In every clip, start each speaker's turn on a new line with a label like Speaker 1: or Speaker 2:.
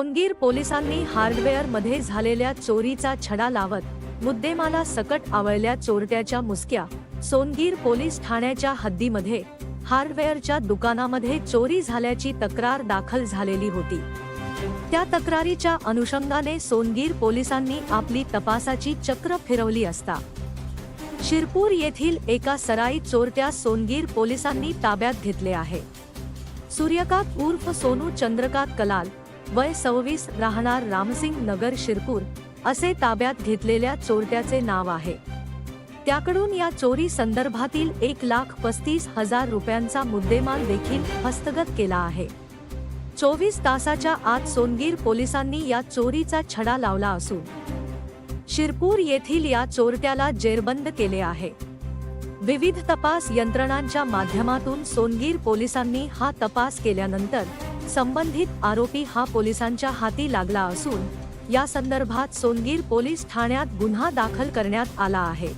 Speaker 1: सोनगीर पोलिसांनी हार्डवेअरमध्ये झालेल्या चोरीचा छडा लावत मुद्देमाला सकट आवळल्या चोरट्याच्या मुसक्या. सोनगीर पोलीस ठाण्याच्या हद्दीमध्ये हार्डवेअरच्या दुकानामध्ये चोरी झाल्याची तक्रार दाखल झालेली होती. त्या तक्रारीच्या अनुषंगाने सोनगीर पोलिसांनी आपली तपासाची चक्र फिरवली असता. शिरपूर येथील एका सराई चोरट्या सोनगीर पोलिसांनी ताब्यात घेतले आहे. सूर्यकांत उर्फ सोनू चंद्रकांत कलाल वय सव्वीस राहणार रामसिंग नगर शिरपूर असे ताब्यात घेतलेल्या चोरट्याचे नाव आहे. त्याकडून या चोरी संदर्भातील एक लाख पस्तीस हजार रुपयांचा मुद्देमाल देखील हस्तगत केला आहे. चोवीस तासाच्या आत सोनगीर पोलिसांनी या चोरीचा छडा लावला असून शिरपूर येथील या चोरट्याला जेरबंद केले आहे. विविध तपास यंत्रणांच्या माध्यमातून सोनगीर पोलिसांनी हा तपास केल्यानंतर संबंधित आरोपी हा पोलिसांच्या हाती लागला असून या संदर्भात सोनगीर पोलीस ठाण्यात गुन्हा दाखल करण्यात आला आहे.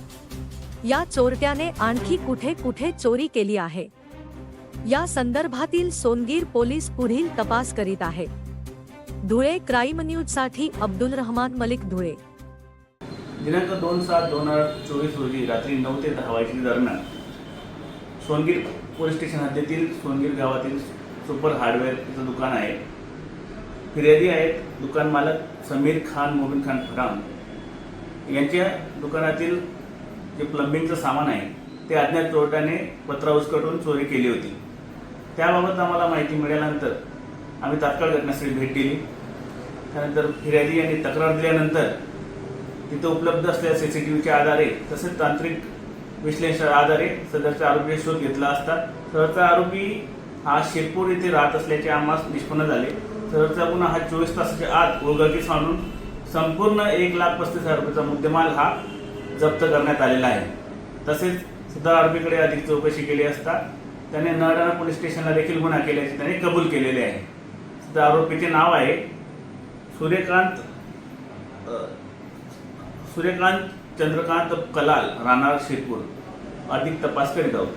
Speaker 1: या चोरट्याने आणखी कुठे कुठे चोरी केली आहे? या संदर्भातील सोनगीर पोलीस पुढील तपास करीत आहे. धुळे क्राईम न्यूजसाठी अब्दुल रहमान मलिक धुळे.
Speaker 2: दिनांक दोन सात दोन हजार चोवीस रोजी रात्री नऊ ते दहा वाजेच्या दरम्यान सोनगीर पोलीस स्टेशन हद्दीतील सोनगीर गावातील सुपर हार्डवेअरचं दुकान आहे. फिर्यादी आहेत दुकान मालक समीर खान मोबिन खान फराम. यांच्या दुकानातील जे प्लंबिंगचं सामान आहे ते अज्ञात चोरट्याने पत्रा चोरी केली होती. त्याबाबत आम्हाला माहिती मिळाल्यानंतर आम्ही तात्काळ घटनास्थळी भेट दिली. त्यानंतर फिर्यादी यांनी तक्रार दिल्यानंतर तिथं उपलब्ध असलेल्या सी सी टी व्हीच्या आधारे तसेच तांत्रिक विश्लेषण आधारे सदरचा आरोपीचा शोध घेतला असता. सदरचा आरोपी हा शेरपूर येथे राहत असल्याचे आम्हाला निष्पन्न झाले. सरचा गुन्हा हा चोवीस तासाच्या आत उलगडकीस आणून संपूर्ण एक लाख पस्तीस हजार रुपयाचा मुद्देमाल हा जप्त करण्यात आलेला आहे. तसेच सदर आरोपीकडे अधिक चौकशी केली असता त्याने नरडाणा पोलीस स्टेशनला देखील गुन्हा केल्याचे त्याने कबूल केलेले आहे. सदर आरोपीचे नाव आहे सूर्यकांत सूर्यकांत चंद्रकांत कलाल राहणार शिरपूर. अधिक तपास करीत आहोत.